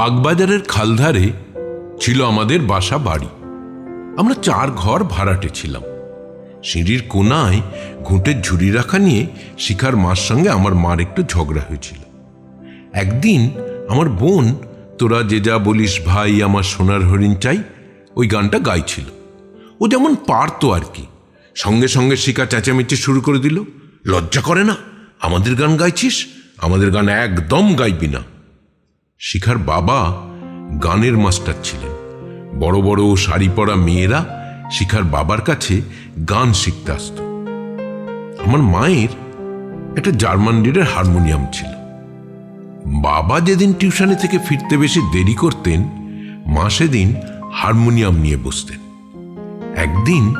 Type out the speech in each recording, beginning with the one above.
বাগবাজারের খালধারে ছিল আমাদের বাসা বাড়ি। আমরা চার ঘর ভাড়াটে ছিলাম। সিঁড়ির কোনায় ঘুঁটের ঝুড়ি রাখা নিয়ে শিখার মার সঙ্গে আমার মার একটু ঝগড়া হয়েছিল। একদিন আমার বোন, তোরা যে যা বলিস ভাই, আমার সোনার হরিণ চাই, ওই গানটা গাইছিল। ও যেমন পারতো আর কি। সঙ্গে সঙ্গে শিকা চেঁচামেচি শুরু করে দিল। লজ্জা করে না, আমাদের গান গাইছিস? আমাদের গান একদম গাইবি না। শিখার বাবা গানের মাস্টার ছিলেন। বড় বড় শাড়ি পরা মেয়েরা শিখার বাবার কাছে গান শিখতে আসত। আমার মায়ের একটা জার্মান ডিডের হারমোনিয়াম ছিল। বাবা যেদিন টিউশনে থেকে ফিরতে বেশি দেরি করতেন, মা সেদিন হারমোনিয়াম নিয়ে বসতেন। একদিন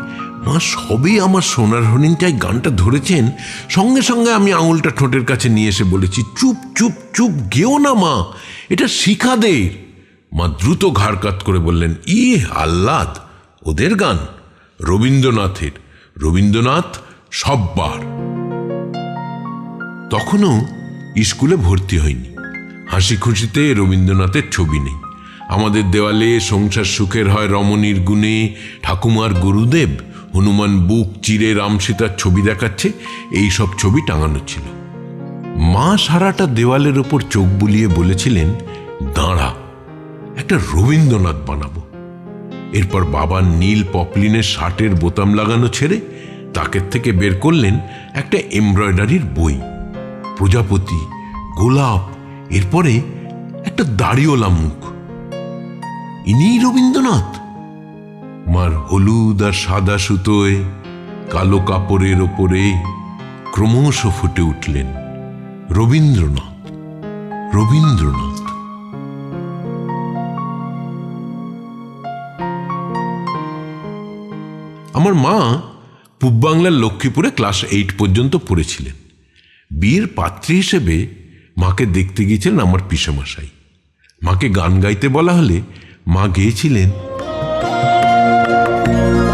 মা সবেই আমার সোনার হরিণটাই গানটা ধরেছেন। সঙ্গে সঙ্গে আমি আঙুলটা ঠোঁটের কাছে নিয়ে এসে বলেছি, চুপ চুপ চুপ, গেও না মা, এটা শিখাদের। মা দ্রুত ঘাড় কাত করে বললেন ই আহ্লাদ, ওদের গান, রবীন্দ্রনাথের, রবীন্দ্রনাথ সববার। তখনও স্কুলে ভর্তি হয়নি হাসি খুশিতে রবীন্দ্রনাথের ছবি নেই। আমাদের দেওয়ালে সংসার সুখের হয় রমণীর গুণে, ঠাকুমার গুরুদেব হনুমান বুক চিরে রামসীতার ছবি দেখাচ্ছে এই সব ছবি টাঙানো ছিল। মা সারাটা দেওয়ালের ওপর চোখ বুলিয়ে বলেছিলেন, দাঁড়া, একটা রবীন্দ্রনাথ বানাবো। এরপর বাবার নীল পপলিনের শার্টের বোতাম লাগানো ছেড়ে তাকের থেকে বের করলেন একটা এমব্রয়ডারির বই, প্রজাপতি, গোলাপ, এরপরে একটা দাড়িওলা মুখ। ইনিই রবীন্দ্রনাথ? মার হলুদ আর সাদা সুতোয় কালো কাপড়ের ওপরে ক্রমশ ফুটে উঠলেন রবীন্দ্রনাথ রবীন্দ্রনাথ। আমার মা পূব বাংলার লক্ষ্মীপুরে ক্লাস এইট পর্যন্ত পড়েছিলেন। বিয়ের পাত্রী হিসেবে মাকে দেখতে গিয়েছিলেন আমার পিসেমশাই। মাকে গান গাইতে বলা হলে মা গেয়েছিলেন Thank you.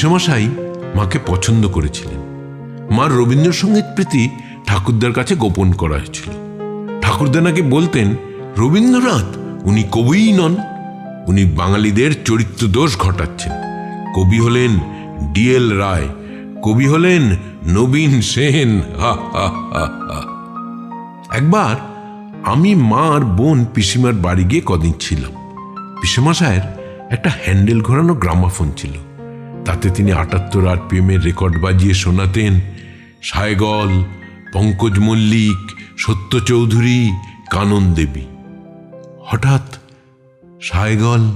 পিসেমশাই মাকে পছন্দ করেছিলেন। মার রবীন্দ্রসঙ্গীত প্রীতি ঠাকুরদার কাছে গোপন করা হয়েছিল। ঠাকুরদা নাকি বলতেন, রবীন্দ্রনাথ, উনি কবিই নন, উনি বাঙালিদের চরিত্র দোষ ঘটাচ্ছেন। কবি হলেন ডিএল রায়, কবি হলেন নবীন সেন একবার আমি মা আর বোন পিসিমার বাড়ি গিয়ে কদিন ছিলাম। পিসেমশায়ের একটা হ্যান্ডেল ঘোরানো গ্রামাফোন ছিল। তাতে তিনি আটাত্তর আরপিএমের রেকর্ড বাজিয়ে শোনাতেন। সায়গল, পঙ্কজ মল্লিক, সত্য চৌধুরী, কানন দেবী। হঠাৎ সায়গল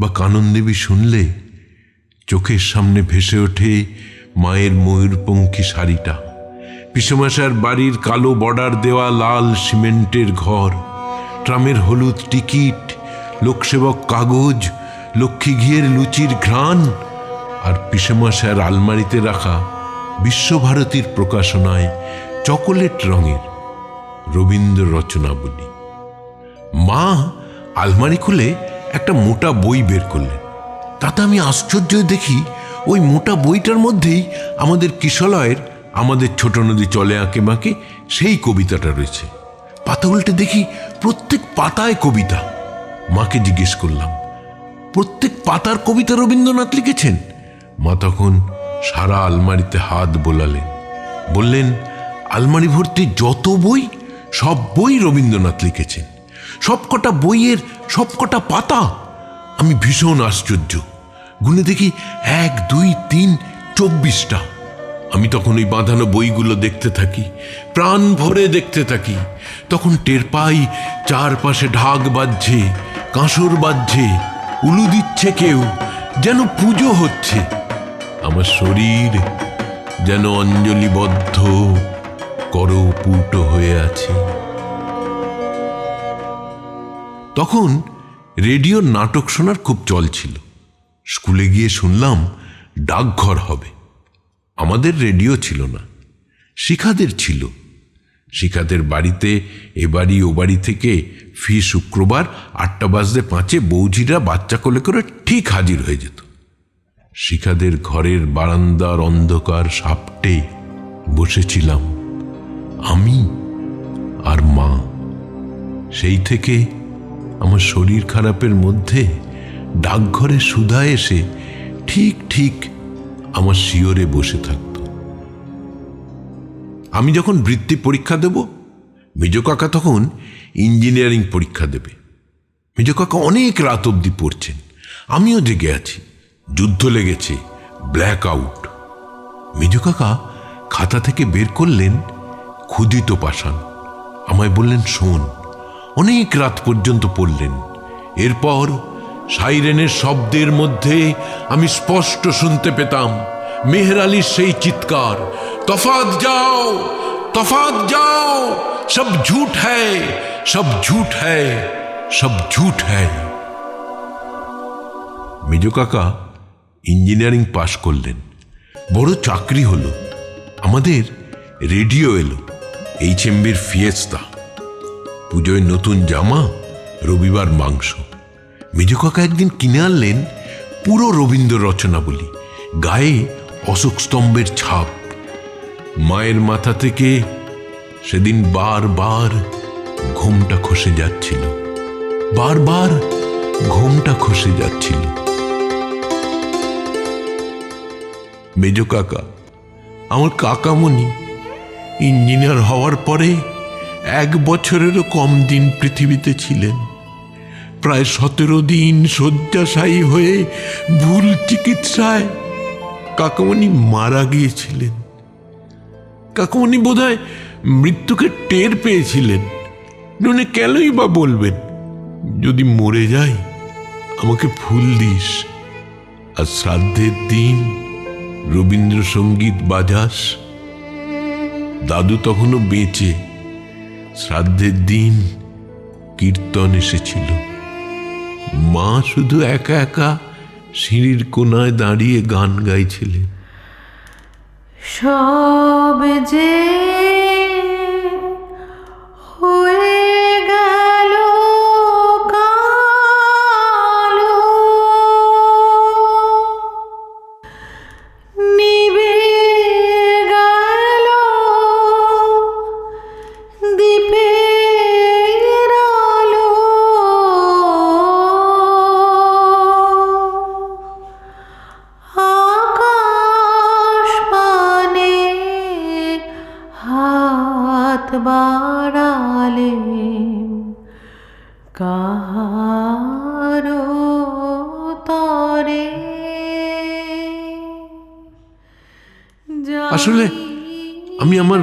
বা কানন দেবী শুনলে চোখের সামনে ভেসে ওঠে মায়ের ময়ূরপঙ্খী শাড়িটা। পিসেমাশার বাড়ির কালো বর্ডার দেওয়া লাল সিমেন্টের ঘর, ট্রামের হলুদ টিকিট, লোকসেবক কাগজ, লক্ষ্মী ঘিয়ের লুচির ঘ্রাণ আর পিসেমাশার আলমারিতে রাখা বিশ্বভারতীর প্রকাশনায় চকোলেট রঙের রবীন্দ্র রচনাবলী। মা আলমারি খুলে একটা মোটা বই বের করলেন। তাতে আমি আশ্চর্য দেখি, ওই মোটা বইটার মধ্যেই আমাদের কিশলয়ের আমাদের ছোট নদী চলে আঁকে মাকে সেই কবিতাটা রয়েছে। পাতা উল্টে দেখি প্রত্যেক পাতায় কবিতা। মাকে জিজ্ঞেস করলাম, প্রত্যেক পাতার কবিতা রবীন্দ্রনাথ লিখেছেন? মা তখন সারা আলমারিতে হাত বোলালেন। বললেন, আলমারি ভর্তি যত বই, সব বই রবীন্দ্রনাথ লিখেছেন। সবকটা বইয়ের সবকটা পাতা। আমি ভীষণ আশ্চর্য। গুনে দেখি এক, দুই, তিন, চব্বিশটা। আমি তখন ওই বাঁধানো বইগুলো দেখতে থাকি, প্রাণ ভরে দেখতে থাকি। তখন টের পাই, চারপাশে ঢাক বাজছে, কাঁসর বাজছে, উলু দিচ্ছে কেউ, যেন পুজো হচ্ছে। আমার শরীর যেন অঞ্জলিবদ্ধ, করপুট হয়ে আছে। তখন রেডিওর নাটক শোনার খুব চল ছিল। স্কুলে গিয়ে শুনলাম ডাকঘর হবে। আমাদের রেডিও ছিল না, শিখাদের ছিল। শিখাদের বাড়িতে এ বাড়ি ও বাড়ি থেকে ফি শুক্রবার আটটা বাজতে পাঁচে বৌঝিরা বাচ্চা কোলে করে ঠিক হাজির হয়ে যেত। শিখাদের ঘরের বারান্দার অন্ধকার সাপটে বসেছিলাম। আমি আর মা। সেই থেকে আমার শরীর খারাপের মধ্যে ডাকঘরে সুধা এসে ঠিক ঠিক আমার শিওরে বসে থাকত। আমি যখন বৃত্তি পরীক্ষা দেব, মেজ কাকা তখন ইঞ্জিনিয়ারিং পরীক্ষা দেবে। মেজ কাকা অনেক রাত অবধি পড়ছেন, আমিও জেগে আছি। যুদ্ধ লেগেছে ব্ল্যাক আউট মেজ কাকা খাতা থেকে বের করলেন ক্ষুদিত পাষাণ। আমায় বললেন, শোন, অনেক রাত পর্যন্ত পড়লেন। এরপর সাইরেনের শব্দের মধ্যে আমি স্পষ্ট শুনতে পেতাম, মেহের আলীর সেই চিৎকার তফাত যাও তফাত যাও, সব ঝুট হ্যায়, সব ঝুট হ্যায়, সব ঝুট হ্যায়। মেজো কাকা ইঞ্জিনিয়ারিং পাশ করলেন। বড় চাকরি হলো। আমাদের রেডিও এলো এইচ এমবির ফিয়েস্তা। পুজোয় নতুন জামা, রবিবার মাংস। মেজো কাকা একদিন কিনে আনলেন পুরো রবীন্দ্র রচনা বলি গায়ে অশোক স্তম্ভের ছাপ। মায়ের মাথা থেকে সেদিন বারবার ঘুমটা খসে যাচ্ছিল। বারবার ঘুমটা খসে যাচ্ছিল। মেজো কাকা, আমার কাকামণি ইঞ্জিনিয়ার হওয়ার পরে এক বছরেরও কম দিন পৃথিবীতে ছিলেন। প্রায় সতেরো দিন শয্যাশায়ী হয়ে ভুল চিকিৎসায় কাকামণি মারা গিয়েছিলেন। কাকামণি বোধহয় মৃত্যুকে টের পেয়েছিলেন। ননে কেনই বা বলবেন, যদি মরে যাই, আমাকে ফুল দিস। আর শ্রাদ্ধের দিন রবীন্দ্রসঙ্গীত বাজাস। দাদু তখনও বেঁচে, শ্রাদ্ধের দিন কীর্তন এসেছিল। মা শুধু একা একা সিঁড়ির কোনায় দাঁড়িয়ে গান গাইছিলেন। সব যে আসলে আমি আমার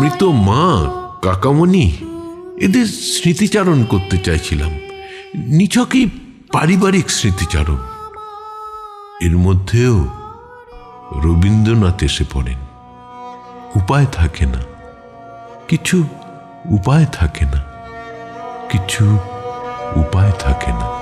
মৃত মা, কাকামণি, এদের স্মৃতিচারণ করতে চাইছিলাম। নিছকই পারিবারিক স্মৃতিচারণ। এর মধ্যেও রবীন্দ্রনাথ এসে পড়েন। উপায় থাকে না। কিছু উপায় থাকে না। কিছু উপায় থাকে না।